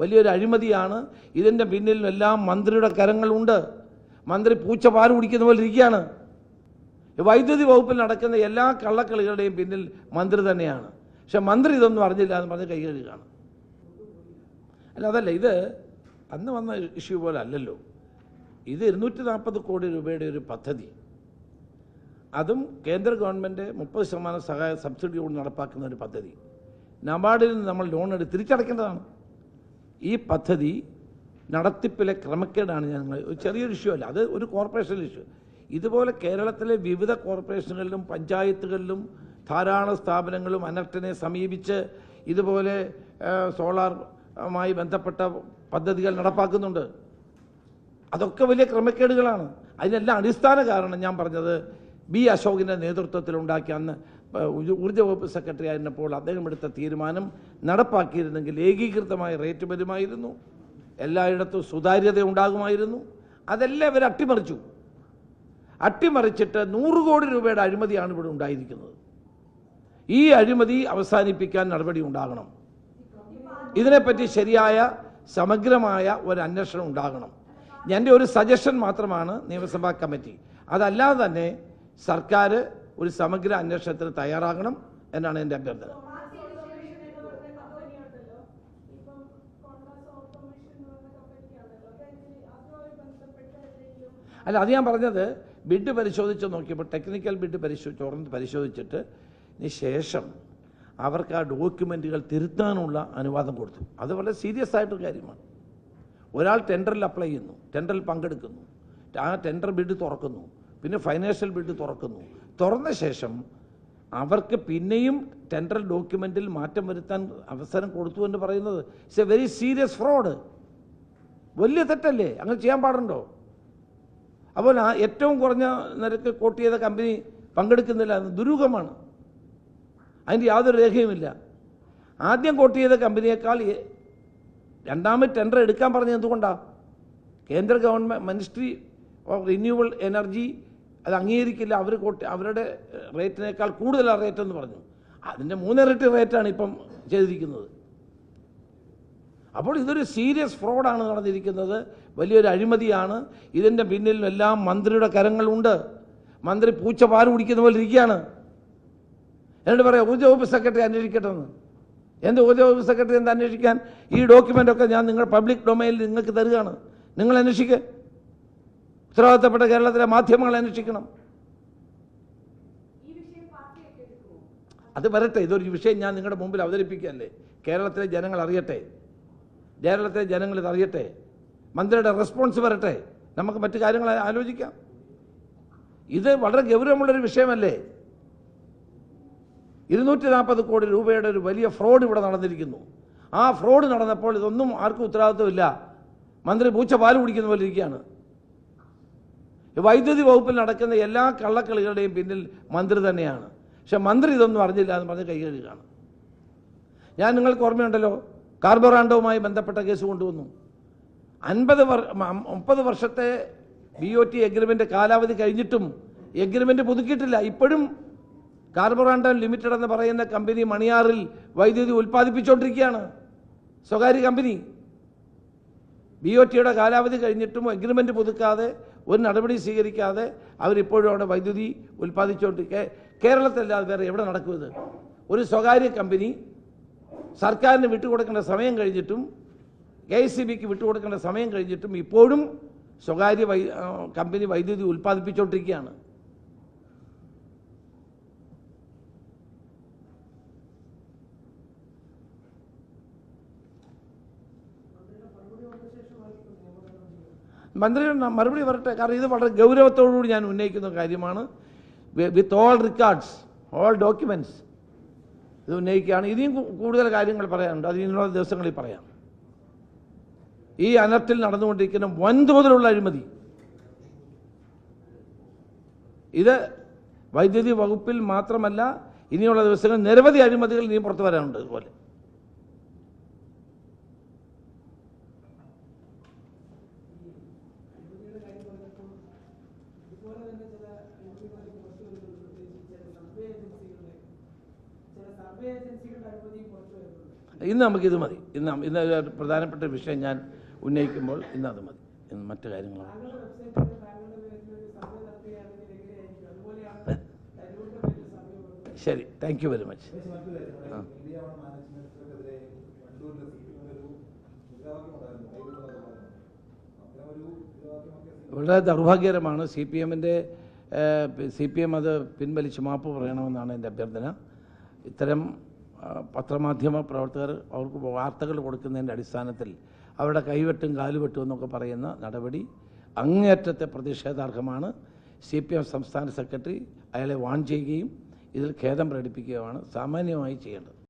വലിയൊരു അഴിമതിയാണ്. ഇതിന്റെ പിന്നിൽ എല്ലാം മന്ത്രിയുടെ കരങ്ങളുണ്ട്. മന്ത്രി പൂച്ച പാൽ കുടിക്കുന്ന പോലെ ഇരിക്കുകയാണ്. വൈദ്യുതി വകുപ്പിൽ നടക്കുന്ന എല്ലാ കള്ളക്കളികളുടെയും പിന്നിൽ മന്ത്രി തന്നെയാണ്. പക്ഷെ മന്ത്രി ഇതൊന്നും അറിഞ്ഞില്ല എന്ന് പറഞ്ഞ് കൈകഴുകാണ് അല്ല അതല്ല ഇത് അന്ന് വന്ന ഇഷ്യൂ പോലെ അല്ലല്ലോ. ഇത് ഇരുന്നൂറ്റി നാൽപ്പത് കോടി രൂപയുടെ ഒരു പദ്ധതി. അതും കേന്ദ്ര ഗവൺമെന്റ് മുപ്പത് ശതമാനം സഹായ സബ്സിഡിയോട് നടപ്പാക്കുന്ന ഒരു പദ്ധതി. നബാർഡിൽ നിന്ന് നമ്മൾ ലോൺ എടുത്ത് തിരിച്ചടയ്ക്കേണ്ടതാണ്. ഈ പദ്ധതി നടത്തിപ്പിലെ ക്രമക്കേടാണ് ഞങ്ങൾ ചെറിയൊരു ഇഷ്യൂ അല്ല. അത് ഒരു കോർപ്പറേഷൻ ഇഷ്യൂ ഇതുപോലെ കേരളത്തിലെ വിവിധ കോർപ്പറേഷനുകളിലും പഞ്ചായത്തുകളിലും ധാരാളം സ്ഥാപനങ്ങളും അനർട്ടിനെ സമീപിച്ച് ഇതുപോലെ സോളാറുമായി ബന്ധപ്പെട്ട പദ്ധതികൾ നടപ്പാക്കുന്നുണ്ട്. അതൊക്കെ വലിയ ക്രമക്കേടുകളാണ്. അതിനെല്ലാം അടിസ്ഥാന കാരണം ഞാൻ പറഞ്ഞത് ബി അശോകിന്റെ നേതൃത്വത്തിൽ ഉണ്ടാക്കിയ അന്ന് ഊർജ വകുപ്പ് സെക്രട്ടറി ആയിരുന്നപ്പോൾ അദ്ദേഹം എടുത്ത തീരുമാനം നടപ്പാക്കിയിരുന്നെങ്കിൽ ഏകീകൃതമായ റേറ്റ് വരുമായിരുന്നു. എല്ലായിടത്തും സുതാര്യത ഉണ്ടാകുമായിരുന്നു. അതെല്ലാം ഇവർ അട്ടിമറിച്ചു. അട്ടിമറിച്ചിട്ട് നൂറ് കോടി രൂപയുടെ അഴിമതിയാണ് ഇവിടെ ഉണ്ടായിരിക്കുന്നത്. ഈ അഴിമതി അവസാനിപ്പിക്കാൻ നടപടി ഉണ്ടാകണം. ഇതിനെപ്പറ്റി ശരിയായ സമഗ്രമായ ഒരു അന്വേഷണം ഉണ്ടാകണം. എന്റെ ഒരു സജഷൻ മാത്രമാണ് നിയമസഭാ കമ്മിറ്റി. അതല്ലാതെ തന്നെ സർക്കാർ ഒരു സമഗ്ര അന്വേഷണത്തിന് തയ്യാറാകണം എന്നാണ് എന്റെ അഭ്യർത്ഥന. അല്ല അത് ഞാൻ പറഞ്ഞത് ബിഡ് പരിശോധിച്ച് നോക്കിയപ്പോൾ ടെക്നിക്കൽ ബിഡ് പരിശോധിച്ച് തുറന്ന് പരിശോധിച്ചിട്ട് ശേഷം അവർക്ക് ആ ഡോക്യുമെന്റുകൾ തിരുത്താനുള്ള അനുവാദം കൊടുത്തു. അത് വളരെ സീരിയസ് ആയിട്ടൊരു കാര്യമാണ്. ഒരാൾ ടെൻഡറിൽ അപ്ലൈ ചെയ്യുന്നു ടെൻഡറിൽ പങ്കെടുക്കുന്നു ആ ടെൻഡർ ബിഡ് തുറക്കുന്നു പിന്നെ ഫൈനാൻഷ്യൽ ബിഡ് തുറക്കുന്നു തുറന്ന ശേഷം അവർക്ക് പിന്നെയും ടെൻഡർ ഡോക്യുമെന്റിൽ മാറ്റം വരുത്താൻ അവസരം കൊടുത്തു എന്ന് പറയുന്നത് it's a very serious fraud. വലിയ തെറ്റല്ലേ? അങ്ങനെ ചെയ്യാൻ പാടുണ്ടോ? അപ്പോൾ ആ ഏറ്റവും കുറഞ്ഞ നിരക്ക് കോട്ട് ചെയ്ത കമ്പനി പങ്കെടുക്കുന്നില്ല എന്ന് ദുരൂഹമാണ്. അതിന്റെ യാതൊരു രേഖയുമില്ല. ആദ്യം കോട്ട് ചെയ്ത കമ്പനിയേക്കാൾ രണ്ടാമത് ടെൻഡർ എടുക്കാൻ പറഞ്ഞത് എന്തുകൊണ്ടാണ് കേന്ദ്ര government ministry of renewal energy അത് അംഗീകരിക്കില്ല. അവർ കൊട്ടി അവരുടെ റേറ്റിനേക്കാൾ കൂടുതൽ ആ റേറ്റ് എന്ന് പറഞ്ഞു. അതിന്റെ മൂന്നിരട്ടി റേറ്റാണ് ഇപ്പം ചെയ്തിരിക്കുന്നത്. അപ്പോൾ ഇതൊരു സീരിയസ് ഫ്രോഡാണ് നടന്നിരിക്കുന്നത്. വലിയൊരു അഴിമതിയാണ്. ഇതിന്റെ പിന്നിൽ എല്ലാം മന്ത്രിയുടെ കരങ്ങളുണ്ട് മന്ത്രി പൂച്ച പാൽ കുടിക്കുന്ന പോലെ ഇരിക്കുകയാണ്. എന്നിട്ട് പറയാം ഊർജ വകുപ്പ് സെക്രട്ടറി അന്വേഷിക്കട്ടെ എന്ന്. എന്ത് ഊർജ വകുപ്പ് സെക്രട്ടറി എന്താ അന്വേഷിക്കാൻ? ഈ ഡോക്യുമെന്റ് ഒക്കെ ഞാൻ നിങ്ങൾ പബ്ലിക് ഡൊമൈനിൽ നിങ്ങൾക്ക് തരികയാണ്. നിങ്ങൾ അന്വേഷിക്കുക ഉത്തരവാദിത്തപ്പെട്ട കേരളത്തിലെ മാധ്യമങ്ങൾ അന്വേഷിക്കണം. അത് വരട്ടെ ഇതൊരു വിഷയം ഞാൻ നിങ്ങളുടെ മുമ്പിൽ അവതരിപ്പിക്കുകയല്ലേ. കേരളത്തിലെ ജനങ്ങൾ അറിയട്ടെ. കേരളത്തിലെ ജനങ്ങൾ ഇത് അറിയട്ടെ. മന്ത്രിയുടെ റെസ്പോൺസ് വരട്ടെ. നമുക്ക് മറ്റു കാര്യങ്ങൾ ആലോചിക്കാം. ഇത് വളരെ ഗൗരവമുള്ളൊരു വിഷയമല്ലേ? ഇരുന്നൂറ്റി നാൽപ്പത് കോടി രൂപയുടെ ഒരു വലിയ ഫ്രോഡ് ഇവിടെ നടന്നിരിക്കുന്നു. ആ ഫ്രോഡ് നടന്നപ്പോൾ ഇതൊന്നും ആർക്കും ഉത്തരവാദിത്വമില്ല. മന്ത്രി പൂച്ച പാൽ കുടിക്കുന്ന പോലെ ഇരിക്കുകയാണ്. വൈദ്യുതി വകുപ്പിൽ നടക്കുന്ന എല്ലാ കള്ളക്കളികളുടെയും പിന്നിൽ മന്ത്രി തന്നെയാണ്. പക്ഷെ മന്ത്രി ഇതൊന്നും അറിഞ്ഞില്ല എന്ന് പറഞ്ഞ് കൈകഴുകാണ് ഞാൻ നിങ്ങൾക്ക് ഓർമ്മയുണ്ടല്ലോ കാർബറാണ്ടവുമായി ബന്ധപ്പെട്ട കേസ് കൊണ്ടുവന്നു. അൻപത് വർ മുപ്പത് വർഷത്തെ ബി ഒ ടി എഗ്രിമെന്റ് കാലാവധി കഴിഞ്ഞിട്ടും എഗ്രിമെന്റ് പുതുക്കിയിട്ടില്ല. ഇപ്പോഴും കാർബറാണ്ടം ലിമിറ്റഡ് എന്ന് പറയുന്ന കമ്പനി മണിയാറിൽ വൈദ്യുതി ഉൽപ്പാദിപ്പിച്ചുകൊണ്ടിരിക്കുകയാണ് സ്വകാര്യ കമ്പനി. ബി ഒ ടിയുടെ കാലാവധി കഴിഞ്ഞിട്ടും എഗ്രിമെന്റ് പുതുക്കാതെ ഒരു നടപടി സ്വീകരിക്കാതെ അവരിപ്പോഴും അവിടെ വൈദ്യുതി ഉൽപ്പാദിച്ചുകൊണ്ടിരിക്കുക കേരളത്തിലല്ലാതെ വേറെ എവിടെ നടക്കുന്നത്? ഒരു സ്വകാര്യ കമ്പനി സർക്കാരിന് വിട്ടുകൊടുക്കേണ്ട സമയം കഴിഞ്ഞിട്ടും കെ എസ് സി ബിക്ക് വിട്ടുകൊടുക്കേണ്ട സമയം കഴിഞ്ഞിട്ടും ഇപ്പോഴും സ്വകാര്യ വൈ കമ്പനി വൈദ്യുതി ഉൽപ്പാദിപ്പിച്ചുകൊണ്ടിരിക്കുകയാണ് മന്ത്രി മറുപടി വരട്ടെ. കാരണം ഇത് വളരെ ഗൗരവത്തോടുകൂടി ഞാൻ ഉന്നയിക്കുന്ന കാര്യമാണ്. With all records all documents ഇത് ഉന്നയിക്കുകയാണ്. ഇനിയും കൂടുതൽ കാര്യങ്ങൾ പറയാനുണ്ട്. അത് ഇനിയുള്ള ദിവസങ്ങളിൽ പറയാം. ഈ അനർട്ടിൽ നടന്നുകൊണ്ടിരിക്കുന്ന വൻതോതിലുള്ള അഴിമതി. ഇത് വൈദ്യുതി വകുപ്പിൽ മാത്രമല്ല ഇനിയുള്ള ദിവസങ്ങളിൽ നിരവധി അഴിമതികൾ ഇനിയും പുറത്തു വരാനുണ്ട് ഇതുപോലെ. ഇന്ന് നമുക്കിത് മതി. ഇന്ന് ഇന്ന് പ്രധാനപ്പെട്ട വിഷയം ഞാൻ ഉന്നയിക്കുമ്പോൾ ഇന്ന് അത് മതി. ഇന്ന് മറ്റു കാര്യങ്ങളാണ് ശരി. താങ്ക് യു വെരി മച്ച് വളരെ ദൗർഭാഗ്യകരമാണ് സി പി എമ്മിന്റെ സി പി എം അത് പിൻവലിച്ച് മാപ്പ് പറയണമെന്നാണ് എന്റെ അഭ്യർത്ഥന. ഇത്തരം പത്രമാധ്യമ പ്രവർത്തകർ അവർക്ക് വാർത്തകൾ കൊടുക്കുന്നതിന്റെ അടിസ്ഥാനത്തിൽ അവരുടെ കൈവെട്ടും കാലുവെട്ടും എന്നൊക്കെ പറയുന്ന നടപടി അങ്ങേയറ്റത്തെ പ്രതിഷേധാർഹമാണ്. സി പി എം സംസ്ഥാന സെക്രട്ടറി അയാളെ വാൺ ചെയ്യുകയും ഇതിൽ ഖേദം പ്രകടിപ്പിക്കുകയുമാണ്. സാമാന്യമായി ചെയ്യേണ്ടത്.